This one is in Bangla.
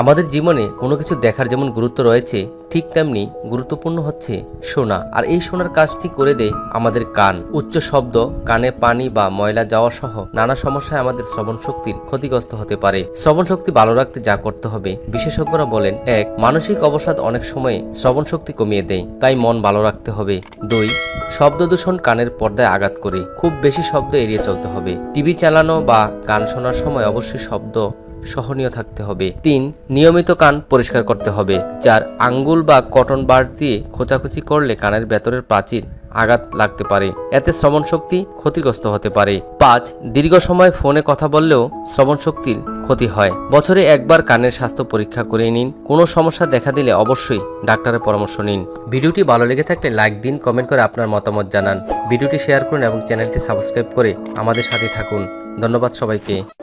আমাদের জীবনে কোনো কিছু দেখার যেমন গুরুত্ব রয়েছে, ঠিক তেমনি গুরুত্বপূর্ণ হচ্ছে শোনা আর এই শোনার কাজটি করে দেয় আমাদের কান। উচ্চ শব্দ, কানে পানি বা ময়লা যাওয়া সহ নানা সমস্যায় আমাদের শ্রবণ শক্তির ক্ষতিগ্রস্ত হতে পারে। শ্রবণ শক্তি ভালো রাখতে যা করতে হবে, বিশেষজ্ঞরা বলেন, এক, মানসিক অবসাদ অনেক সময় শ্রবণ শক্তি কমিয়ে দেয়, তাই মন ভালো রাখতে হবে। দুই, শব্দ দূষণ কানের পর্দায় আঘাত করে, খুব বেশি শব্দ এড়িয়ে চলতে হবে। টিভি চালানো বা গান শোনার সময় অবশ্যই শব্দ সহনীয় থাকতে হবে। তিন, নিয়মিত কান পরিষ্কার করতে হবে। চার, আঙ্গুল বা কটন বার দিয়ে খোঁচাখুচি করলে কানের ভেতরের প্রাচীর আঘাত লাগতে পারে। এতে শ্রবণ শক্তি ক্ষতিগ্রস্ত হতে পারে। পাঁচ, দীর্ঘ সময় ফোনে কথা বললেও শ্রবণ শক্তির ক্ষতি হয়। বছরে একবার কানের স্বাস্থ্য পরীক্ষা করে নিন। কোনো সমস্যা দেখা দিলে অবশ্যই ডাক্তারের পরামর্শ নিন। ভিডিওটি ভালো লেগে থাকলে লাইক দিন, কমেন্ট করে আপনার মতামত জানান। ভিডিওটি শেয়ার করুন এবং চ্যানেলটি সাবস্ক্রাইব করে আমাদের সাথে থাকুন। ধন্যবাদ সবাইকে।